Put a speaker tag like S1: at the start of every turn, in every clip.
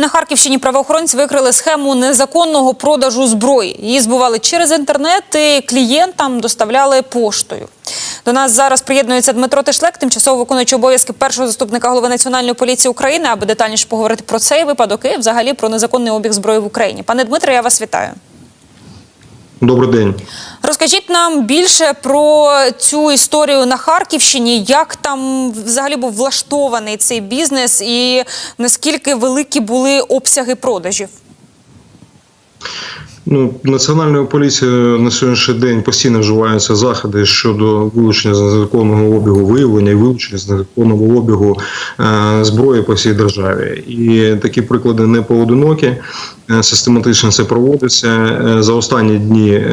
S1: На Харківщині правоохоронці викрили схему незаконного продажу зброї. Її збували через інтернет і клієнтам доставляли поштою. До нас зараз приєднується Дмитро Тишлек, тимчасово виконуючий обов'язки першого заступника голови Національної поліції України, аби детальніше поговорити про цей випадок і взагалі про незаконний обіг зброї в Україні. Пане Дмитре, я вас вітаю.
S2: Добрий день.
S1: Розкажіть нам більше про цю історію на Харківщині, як там взагалі був влаштований цей бізнес і наскільки великі були обсяги продажів?
S2: Ну, Національною поліцією на сьогоднішній день постійно вживаються заходи щодо вилучення з незаконного обігу, виявлення і вилучення з незаконного обігу е, зброї по всій державі. І такі приклади не поодинокі. Е, Систематично це проводиться. Е, За останні дні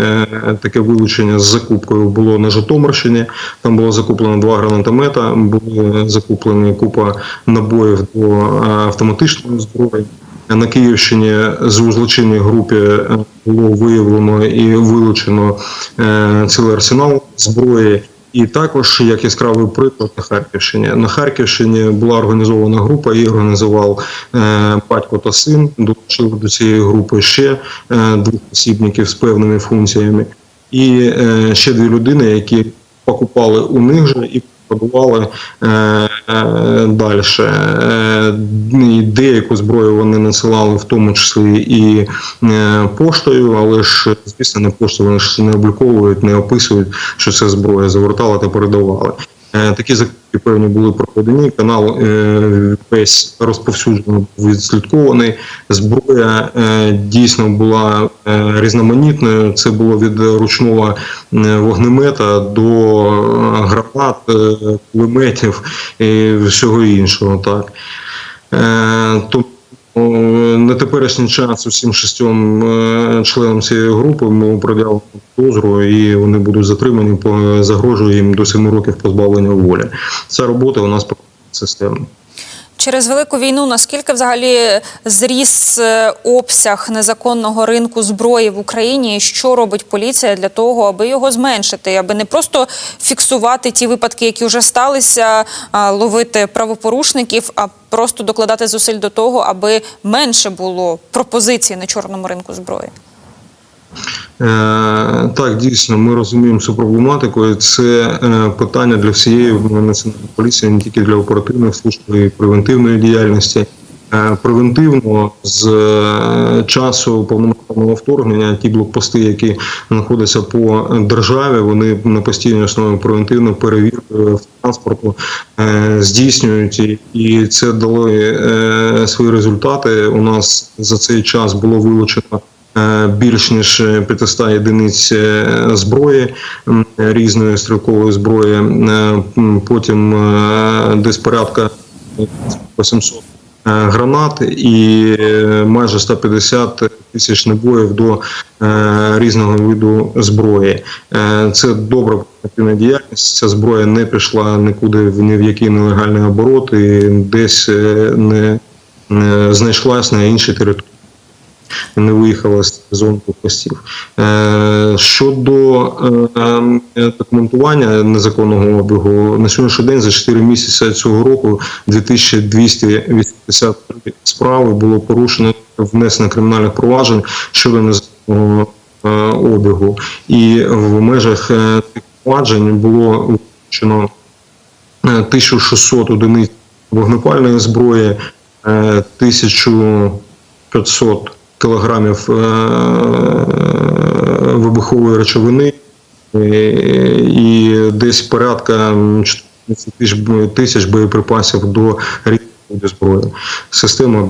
S2: таке вилучення з закупкою було на Житомирщині. Там було закуплено два гранатомета, були закуплені купа набоїв до автоматичної зброї. На Київщині з у злочинній групі е, було виявлено і вилучено е, цілий арсенал зброї. І також як яскравий приклад на Харківщині. На Харківщині була організована група, її організував е, батько та син. Долучили до цієї групи ще е, двох осібників з певними функціями, і е, ще дві людини, які покупали у них же і продавали е, далі. Е, деяку зброю вони насилали, в тому числі і е, поштою, але ж звісно, не поштою, вони ж не обліковують, не описують, що це зброя завертали та передавали. Е, Такі закупки певні були проведені. Канал е, весь розповсюджено був відслідкований. Зброя е, дійсно була е, різноманітною. Це було від ручного е, вогнемета до е, гранат, е, кулеметів і всього іншого. Так. Е, Тому о, на теперішній час усім шістьом е, членам цієї групи ми пред'явимо підозру і вони будуть затримані загрожує їм до 7 років позбавлення волі. Ця робота у нас системно.
S1: Через велику війну наскільки взагалі зріс е, обсяг незаконного ринку зброї в Україні? І що робить поліція для того, аби його зменшити, аби не просто фіксувати ті випадки, які вже сталися, ловити правопорушників, а просто докладати зусиль до того, аби менше було пропозицій на чорному ринку зброї?
S2: Е, Так, дійсно, ми розуміємо цю проблематику. і Це е, питання для всієї національної поліції, не тільки для оперативних служб й превентивної діяльності. Е, Превентивно з часу повномасштабного вторгнення ті блокпости, які знаходяться по державі, вони на постійній основі превентивно перевіркою транспорту здійснюють, І- і це дало свої результати. У нас за цей час було вилучено більш ніж 500 єдиниць е, зброї різної стрілкової зброї. Е, Потім е, десь порядка 800 е, гранат і е, майже 150 тисяч набоїв до е, різного виду зброї. Е, Це добра оперативна діяльність. Ця зброя не пішла нікуди в ні в який нелегальний оборот і десь е, не знайшлась на іншій території. Не виїхала з зони блокпостів. Е, щодо е, е, документування незаконного обігу, на сьогоднішній день за 4 місяці цього року 2283 справи було порушено внесено кримінальних проваджень щодо незаконного е, обігу. І в межах цих проваджень було вилучено е, 1600 одиниць вогнепальної зброї, е, 1500 кілограмів е, вибухової речовини е, і десь порядка 14 тисяч боєприпасів до різних зброї. Система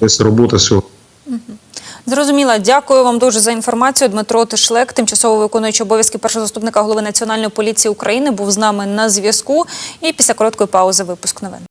S2: десь робота сьогодні.
S1: Зрозуміла. Дякую вам дуже за інформацію. Дмитро Тишлек, тимчасово виконуючий обов'язки першого заступника голови Національної поліції України, був з нами на зв'язку. І після короткої паузи випуск новин.